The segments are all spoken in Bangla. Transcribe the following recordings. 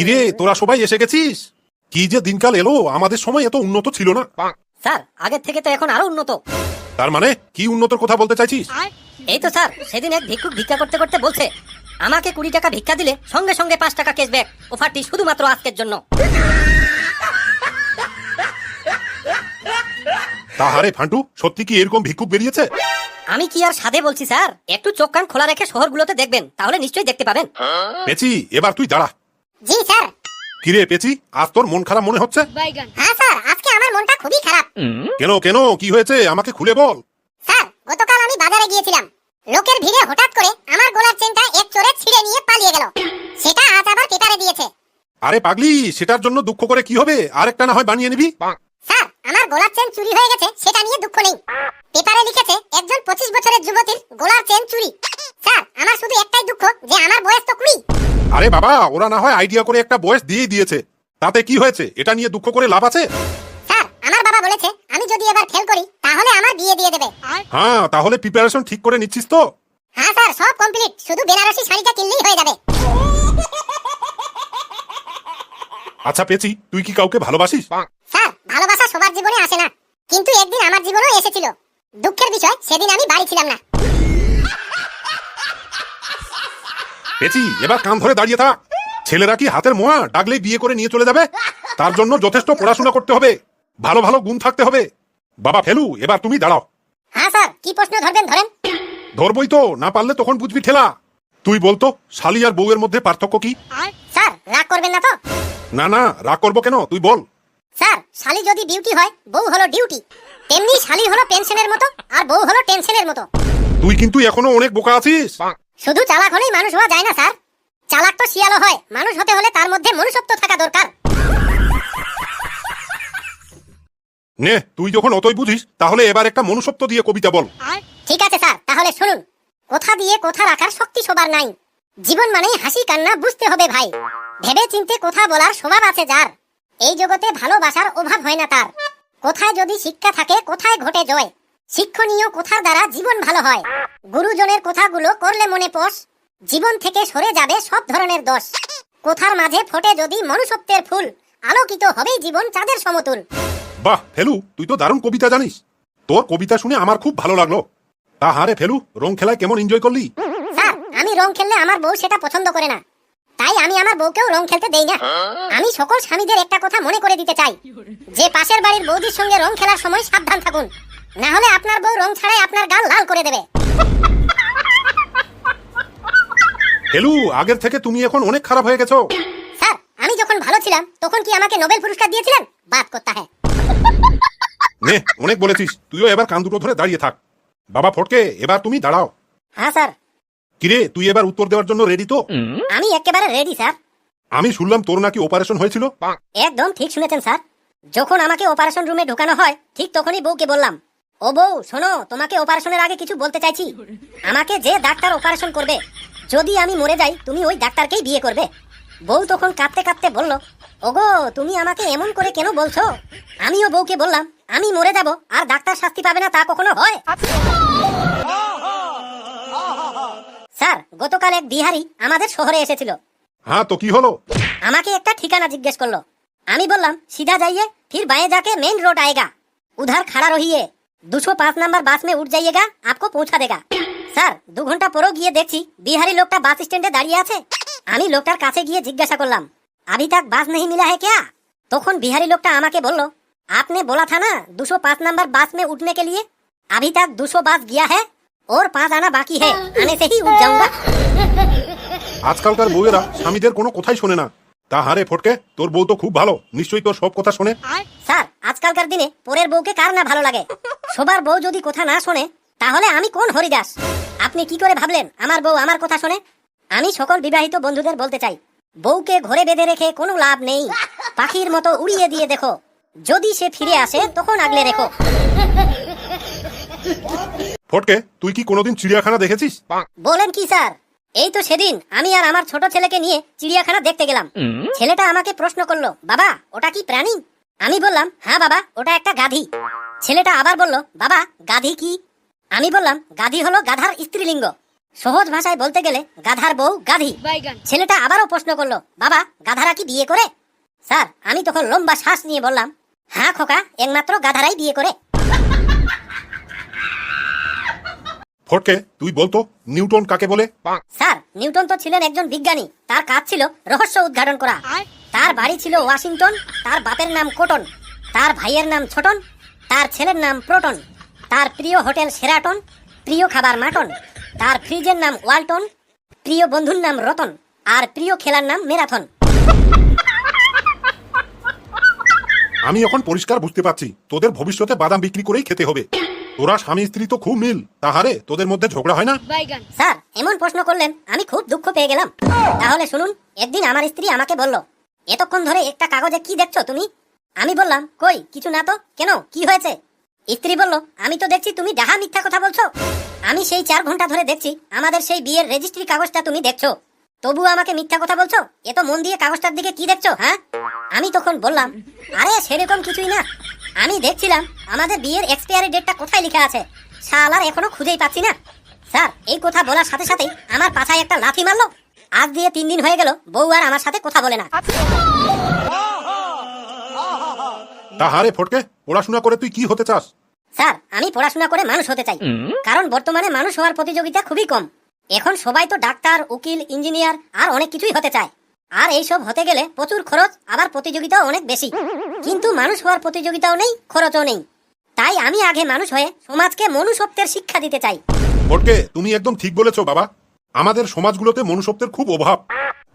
কিরে তোরা সবাই এসে গেছিস? কি যে দিনকাল এলো আমাদের সময় এত উন্নত ছিল না। স্যার আগের থেকে তো এখন আরও উন্নত। তার মানে কি উন্নতর কথা বলতে চাইছিস? এই তো স্যার সেদিন এক ভিক্ষুক ভিক্ষা করতে করতে বলছে আমাকে কুড়ি টাকা ভিক্ষা দিলে সঙ্গে সঙ্গে পাঁচ টাকা ক্যাশব্যাক অফারটি শুধুমাত্র আজকের জন্য। তাহারে ফান্টু সত্যি কি এরকম ভিক্ষুক বেরিয়েছে? আমি কি আর সাধে বলছি স্যার? একটু চোখ কান খোলা রেখে শহরগুলোতে দেখবেন তাহলে নিশ্চয়ই দেখতে পাবেন। পেছি এবার তুই দাঁড়া। জি স্যার। কিরে পেছি আজ তোর মন খারাপ মনে হচ্ছে? হ্যাঁ স্যার আজকে আমার মনটা খুবই খারাপ। কেন কেন? কি হয়েছে? আমাকে খুলে বল। স্যার গতকাল আমি বাজারে গিয়েছিলাম। লোকের ভিড়ে হঠাৎ করে আমার গলার চেনটা এক চোরে ছিঁড়ে নিয়ে পালিয়ে গেল। সেটা আজ আবার পেপারে দিয়েছে। আরে পাগলি সেটার জন্য দুঃখ করে কি হবে? আরেকটা না হয় বানিয়ে নিবি। স্যার আমার গলার চেন চুরি হয়ে গেছে সেটা নিয়ে দুঃখ নেই। পেপারে লিখেছে একজন পঁচিশ বছরের যুবতীর গলার চেন চুরি। স্যার আমার শুধু একটাই দুঃখ যে আমার বয়স তো কুড়ি। আরে বাবা ওরা না হয় আইডিয়া করে একটা বয়স দিয়ে দিয়েছে। তাতে কি হয়েছে? এটা নিয়ে দুঃখ করে লাভ আছে? স্যার আমার বাবা বলেছে আমি যদি এবার ফেল করি তাহলে আমার বিয়ে দিয়ে দেবে। হ্যাঁ তাহলে প্রিপারেশন ঠিক করে নিচ্ছিস তো? হ্যাঁ স্যার সব কমপ্লিট শুধু বেনারসি শাড়িটা কিনলেই হয়ে যাবে। আচ্ছা পেছি তুই কি কাউকে ভালোবাসিস? স্যার ভালোবাসা সবার জীবনে আসে না। কিন্তু একদিন আমার জীবনেও এসেছিল। দুঃখের বিষয় সেদিন আমি বাড়ি ছিলাম না। পেছি এবার কান ধরে দাঁড়িয়ে থাক। ছেলেরা কি হাতের মোয়া ডাকলেই বিয়ে করে নিয়ে চলে যাবে? তার জন্য যথেষ্ট পড়াশোনা করতে হবে। ভালো ভালো গুণ থাকতে হবে। বাবা ফেলু এবার তুমি দাঁড়াও। হ্যাঁ স্যার। কি প্রশ্ন ধরবেন? ধরেন। ধরবই তো না পারলে তখন বুঝবি ঠেলা। তুই বলতো শালি আর বউয়ের মধ্যে পার্থক্য কি? স্যার রাগ করবেন না তো? না না রাগ করব কেন? তুই বল। স্যার শালি যদি ডিউটি হয় বউ হলো ডিউটি। তেমনি শালি হলো পেনশনের মতো আর বউ হলো টেনশনের মতো। তুই কিন্তু এখনও অনেক বোকা আছিস। শুধু চালাক হলেই মানুষ হওয়া যায় না স্যার। চালাক তো শিয়ালও হয়। মানুষ হতে হলে তার মধ্যে মনুষ্যত্ব থাকা দরকার। নে তুই যখন অতই বুঝিস তাহলে এবার একটা মনুষ্যত্ব দিয়ে কবিতা বল। ঠিক আছে স্যার। তাহলে শুনুন। কোথা দিয়ে কোথা রাখার শক্তি সবার নাই। জীবন মানেই হাসি কান্না বুঝতে হবে ভাই। ভেবে চিনতে কথা বলার স্বভাব আছে যার। এই জগতে ভালোবাসার অভাব হয় না তার। কোথায় যদি শিক্ষা থাকে কোথায় ঘটে জয়? শিক্ষণীয় কথার দ্বারা জীবন ভালো হয়? গুরুজনের কথাগুলো করলে মনে পোষ জীবন থেকে সরে যাবে সব ধরনের দোষ। কোথার মাঝে ফোটে যদি মনুষ্যত্বের ফুল আলোকিত হবেই জীবন চাঁদের সমতুল। বাহ ফেলু তুই তো দারুণ কবিতা জানিস। তোর কবিতা শুনে আমার খুব ভালো লাগল। তা হারে ফেলু রং খেলায় কেমন এনজয় করলি? স্যার আমি রং খেললে আমার বউ সেটা পছন্দ করে না। তাই আমি আমার বউকেও রং খেলতে দেই না। আমি সকল স্বামীদের একটা কথা মনে করে দিতে চাই। যে পাশের বাড়ির বৌদির সঙ্গে রং খেলার সময় সাবধান থাকুন। না হলে আপনার বউ রং ছাড়াই আপনার গাল লাল করে দেবে। ফেলু আগের থেকে তুমি এখন অনেক খারাপ হয়ে গেছো। স্যার আমি যখন ভালো ছিলাম তখন কি আমাকে নোবেল পুরস্কার দিয়েছিলেন? বাদ করতে হয় নে অনেক বলেছিস। তুইও এবার কান দুটো ধরে দাঁড়িয়ে থাক। বাবা ফটকে এবার তুমি দাঁড়াও। হ্যাঁ স্যার। কিরে তুই এবার উত্তর দেওয়ার জন্য রেডি তো? আমি একেবারে রেডি স্যার। আমি শুনলাম তোর নাকি অপারেশন হয়েছিল। একদম ঠিক শুনেছেন স্যার। যখন আমাকে অপারেশন রুমে ঢোকানো হয় ঠিক তখনই বউকে বললাম ও বউ শোনো তোমাকে অপারেশনের আগে কিছু বলতে চাইছি। আমাকে যে ডাক্তার অপারেশন করবে যদি আমি মরে যাই তুমি ওই ডাক্তারকেই বিয়ে করবে। বউ তখন কাঁদতে কাঁদতে বলল ওগো তুমি আমাকে এমন করে কেন বলছো? আমিও বউকে বললাম আমি মরে যাব আর ডাক্তার শাস্তি পাবে না তা কখনো হয়? স্যার গতকাল এক বিহারি আমাদের শহরে এসেছিল। হ্যাঁ তো কি হলো? আমাকে একটা ঠিকানা জিজ্ঞেস করল। আমি বললাম সিধা যাইয়ে ফির বাঁয়ে যাকে মেন রোড আয়েগা। উধার খাড়া রহিয়ে দুশো পাঁচ নাম্বার বাস মে উঠ যাইয়েগা আপকো পৌঁছা দেগা স্যার দু ঘন্টা পরও গিয়ে দেখছি বিহারি লোকটা বাস স্ট্যান্ডে দাঁড়িয়ে আছে আমি লোকটার কাছে গিয়ে জিজ্ঞাসা করলাম अभी तक বাস नहीं मिला है क्या তখন বিহারি লোকটা আমাকে বলল आपने बोला था ना দুশো পাঁচ নাম্বার বাস में उठने के लिए अभी तक দুশো বাস गया है और पांच आना बाकी है आने से ही उठ जाऊंगा আজকালকার বউয়েরা স্বামীদের কোনো কথাই শোনে না তা হারে ফটকে তোর বউ তো খুব ভালো নিশ্চয়ই তোর সব কথা শোনে স্যার আজকালকার দিনে পরের বউকে কার না ভালো লাগে সবার বউ যদি কথা না শোনে তাহলে আমি কোন হরিদাস? আপনি কি করে ভাবলেন আমার বউ আমার কথা শোনে? আমি সকল বিবাহিত বন্ধুদের বলতে চাই বউকে ঘরে বেঁধে রেখে কোনো লাভ নেই। পাখির মতো উড়িয়ে দিয়ে দেখো। যদি সে ফিরে আসে তখন আগলে রেখো। ফটকে তুই কি কোনোদিন চিড়িয়াখানা দেখেছিস? বলেন কি স্যার? এই তো সেদিন আমি আর আমার ছোট ছেলেকে নিয়ে চিড়িয়াখানা দেখতে গেলাম। ছেলেটা আমাকে প্রশ্ন করল বাবা ওটা কি প্রাণী? আমি বললাম হ্যাঁ বাবা ওটা একটা গাধি। ছেলেটা আবার বলল বাবা গাধি কি? আমি বললাম গাধি হলো গাধার স্ত্রীলিঙ্গ। সহজ ভাষায় বলতে গেলে গাধার বউ গাধি। ছেলেটা আবারও প্রশ্ন করল বাবা গাধারা কি বিয়ে করে? স্যার আমি তখন লম্বা শ্বাস নিয়ে বললাম হ্যাঁ খোকা একমাত্র গাধারাই বিয়ে করে। ফটকে তুই বলতো নিউটন কাকে বলে? স্যার নিউটন তো ছিলেন একজন বিজ্ঞানী। তার কাজ ছিল রহস্য উদ্ঘাটন করা। তার বাড়ি ছিল ওয়াশিংটন তার বাপের নাম কোটন তার ভাইয়ের নাম ছোটন তার ছেলের নাম প্রোটন। তার প্রিয় হোটেল সেরাটন প্রিয় খাবার মাটন। তার ফ্রিজের নাম ওয়ালটন প্রিয় বন্ধুর নাম রতন আর প্রিয় খেলার নাম ম্যারাথন। আমি এখন পরিষ্কার বুঝতে পারছি তোদের ভবিষ্যতে বাদাম বিক্রি করেই খেতে হবে। তোরা স্বামী স্ত্রী তো খুব মিল তাহারে তোদের মধ্যে ঝগড়া হয় না? স্যার এমন প্রশ্ন করলেন আমি খুব দুঃখ পেয়ে গেলাম। তাহলে শুনুন একদিন আমার স্ত্রী আমাকে বলল এতক্ষণ ধরে একটা কাগজে কি দেখছ তুমি? আমি বললাম, কই, কিছু না তো? কেন? কি হয়েছে? স্ত্রী বলল, আমি তো দেখছি তুমি ডাহা মিথ্যা কথা বলছো। আমি সেই চার ঘণ্টা ধরে দেখছি আমাদের সেই বিয়ের রেজিস্ট্রি কাগজটা তুমি দেখছ। তবু আমাকে মিথ্যা কথা বলছো? এত মন দিয়ে কাগজটার দিকে কি দেখছ হ্যাঁ? আমি তখন বললাম, আরে, সেরকম কিছুই না। আমি দেখছিলাম আমাদের বিয়ের এক্সপায়ারি ডেটটা কোথায় লেখা আছে। শালার এখনও খুঁজেই পাচ্ছি না। স্যার, এই কথা বলার সাথে সাথেই আমার পাছায় একটা লাথি মারলো। আজ দিয়ে তিন দিন হয়ে গেল, বউ আর আমার সাথে কথা বলে না। তাহারে ফটকে পড়াশোনা করে তুই কি হতে চাস? স্যার আমি পড়াশোনা করে মানুষ হতে চাই। কারণ বর্তমানে মানুষ হওয়ার প্রতিযোগিতা খুবই কম। এখন সবাই তো ডাক্তার উকিল ইঞ্জিনিয়ার আর অনেক কিছুই হতে চায়। আর এইসব হতে গেলে প্রচুর খরচ আবার প্রতিযোগিতাও অনেক বেশি। কিন্তু মানুষ হওয়ার প্রতিযোগিতাও নেই খরচও নেই। তাই আমি আগে মানুষ হয়ে সমাজকে মনুষ্যত্বের শিক্ষা দিতে চাই। ফটকে তুমি একদম ঠিক বলেছ বাবা। আমাদের সমাজগুলোতে মনুষ্যত্বের খুব অভাব।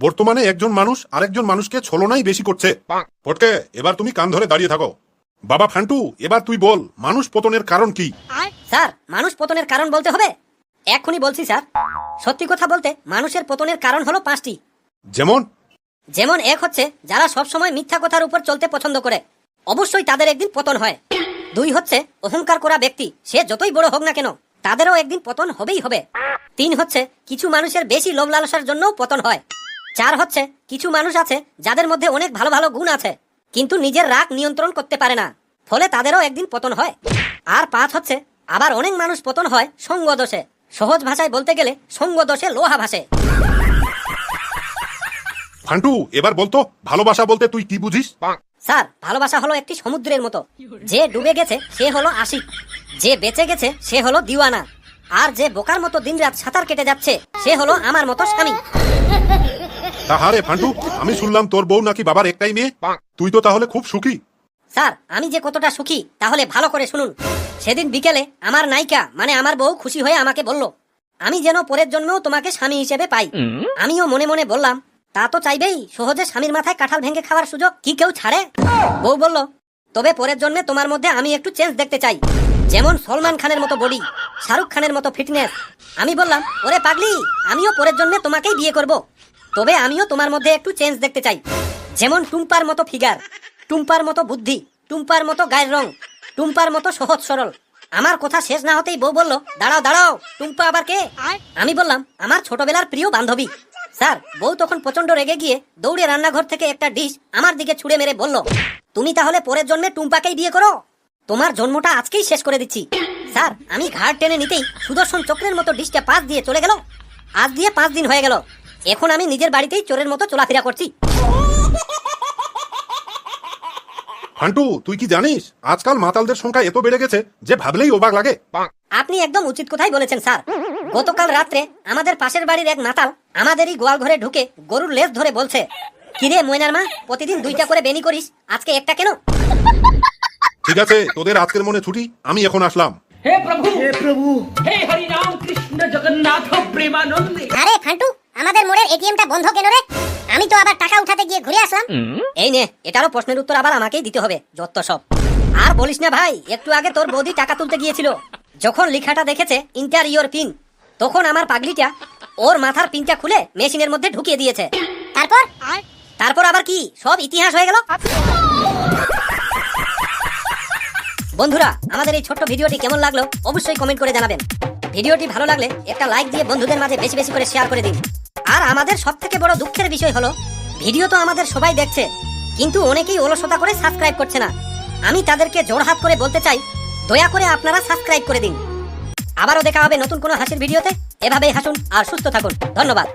বর্তমানে একজন মানুষ আরেকজন মানুষকে ছলনাই বেশি করছে। ফটকে এবার তুমি কান ধরে দাঁড়িয়ে থাকো। বাবা ফান্টু এবার তুই বল মানুষ পতনের কারণ কি? স্যার মানুষ পতনের কারণ বলতে হবে? এক্ষুনি বলছি স্যার। সত্যি কথা বলতে মানুষের পতনের কারণ হলো পাঁচটি। যেমন? যেমন এক হচ্ছে যারা সব সময় মিথ্যা কথার উপর চলতে পছন্দ করে। অবশ্যই তাদের একদিন পতন হয়। দুই হচ্ছে অহংকার করা ব্যক্তি সে যতই বড় হোক না কেন তাদেরও একদিন পতন হবেই হবে। তিন হচ্ছে কিছু মানুষের বেশি লোভ লালসার জন্যও পতন হয়। চার হচ্ছে কিছু মানুষ আছে যাদের মধ্যে অনেক ভালো ভালো গুণ আছে কিন্তু নিজের রাগ নিয়ন্ত্রণ করতে পারে না। ফলে তাদেরও একদিন পতন হয়। আর পাঁচ হচ্ছে আবার অনেক মানুষ পতন হয় সঙ্গ দোষে। সহজ ভাষায় বলতে গেলে সঙ্গ দোষে লোহা ভাসে। ফান্টু এবার বলতো ভালোবাসা বলতে তুই কি বুঝিস? স্যার ভালোবাসা হলো একটি সমুদ্রের মতো। যে ডুবে গেছে সে হলো আশিক। যে বেঁচে গেছে সে হলো দিওয়ানা। আর যে বোকার মতো দিনরাত সাঁতার কেটে যাচ্ছে সে হলো আমার মতো স্বামী। তাহারে ফান্টু আমি শুনলাম তোর বউ নাকি বাবার একটাই মেয়ে। তুই তো তাহলে খুব সুখী। স্যার আমি যে কতটা সুখী তাহলে ভালো করে শুনুন। সেদিন বিকেলে আমার নায়িকা মানে আমার বউ খুশি হয়ে আমাকে বলল আমি যেন পরের জন্মেও তোমাকে স্বামী হিসেবে পাই। আমিও মনে মনে বললাম তা তো চাইবেই সহজে স্বামীর মাথায় কাঁঠাল ভেঙে খাওয়ার সুযোগ কি কেউ ছাড়ে? বউ বলল তবে পরের জন্মে তোমার মধ্যে আমি একটু চেঞ্জ দেখতে চাই। যেমন সলমান খানের মতো বডি শাহরুখ খানের মতো ফিটনেস। আমি বললাম ওরে পাগলি আমিও পরের জন্মে তোমাকেই বিয়ে করব। তবে আমিও তোমার মধ্যে একটু চেঞ্জ দেখতে চাই। যেমন টুম্পার মতো ফিগার টুম্পার মতো বুদ্ধি, টুম্পার মতো গায়ের রং, টুম্পার মতো সহজ সরল। আমার কথা শেষ না হতেই বউ বলল, দাঁড়াও দাঁড়াও, টুম্পা আবার কে? আমি বললাম, আমার ছোটবেলার প্রিয় বান্ধবী। স্যার, বউ তখন প্রচণ্ড রেগে গিয়ে দৌড়ে রান্নাঘর থেকে একটা ডিশ আমার দিকে ছুড়ে মেরে বলল, তুমি তাহলে পরের জন্মে টুম্পাকেই বিয়ে করো? তোমার জন্মটা আজকেই শেষ করে দিচ্ছি। স্যার, আমি ঘাড় টেনে নিতেই সুদর্শন চক্রের মতো ডিশটা পাঁচ দিয়ে চলে গেল। আজ দিয়ে পাঁচ দিন হয়ে গেল। এখন আমি নিজের বাড়িতেই চোরের মতো চলাফেরা করছি। হান্টু তুই কি জানিস? আজকাল মাতালদের সংখ্যা এত বেড়ে গেছে যে ভাবলেই অবাক লাগে। আপনি একদম উচিত কথাই বলেছেন স্যার। গতকাল রাত্রে আমাদের পাশের বাড়ির এক মাতাল আমাদেরই গোয়াল ঘরে ঢুকে গরুর লেজ ধরে বলছে কিরে ময়নার মা প্রতিদিন দুইটা করে বেনি করিস আজকে একটা কেন? ঠিক আছে তোদের আজকের মনে ছুটি আমি এখন আসলাম। হে প্রভু হে প্রভু হে হরি রাম কৃষ্ণ জগন্নাথ প্রেমানন্দে। আরে খান্টু আমাদের মোড়ের এটিএমটা বন্ধ কেন রে? আমি তো আবার টাকা উঠাতে গিয়ে ঘুরে আসলাম। এই নে এটারও প্রশ্নের উত্তর আবার আমাকেই দিতে হবে যত সব। আর বলিস না ভাই একটু আগে তোর বৌদি টাকা তুলতে গিয়েছিল। যখন লেখাটা দেখেছে ইন্টার ইয়োর পিন তখন আমার পাগলিটা ওর মাথার পিনটা খুলে মেশিনের মধ্যে ঢুকিয়ে দিয়েছে। তারপর? তারপর আবার কি? সব ইতিহাস হয়ে গেল? বন্ধুরা আমাদের এই ছোট্ট ভিডিওটি কেমন লাগল অবশ্যই কমেন্ট করে জানাবেন। ভিডিওটি ভালো লাগলে একটা লাইক দিয়ে বন্ধুদের মাঝে বেশি বেশি করে শেয়ার করে দিন। আর আমাদের সব থেকে বড় দুঃখের বিষয় হলো, ভিডিও তো আমাদের সবাই দেখছে, কিন্তু অনেকেই অলসতা করে সাবস্ক্রাইব করছে না। আমি তাদেরকে জোড়হাত করে বলতে চাই, দয়া করে আপনারা সাবস্ক্রাইব করে দিন। আবারও দেখা হবে নতুন কোনো হাসির ভিডিওতে। এভাবেই হাসুন আর সুস্থ থাকুন। ধন্যবাদ।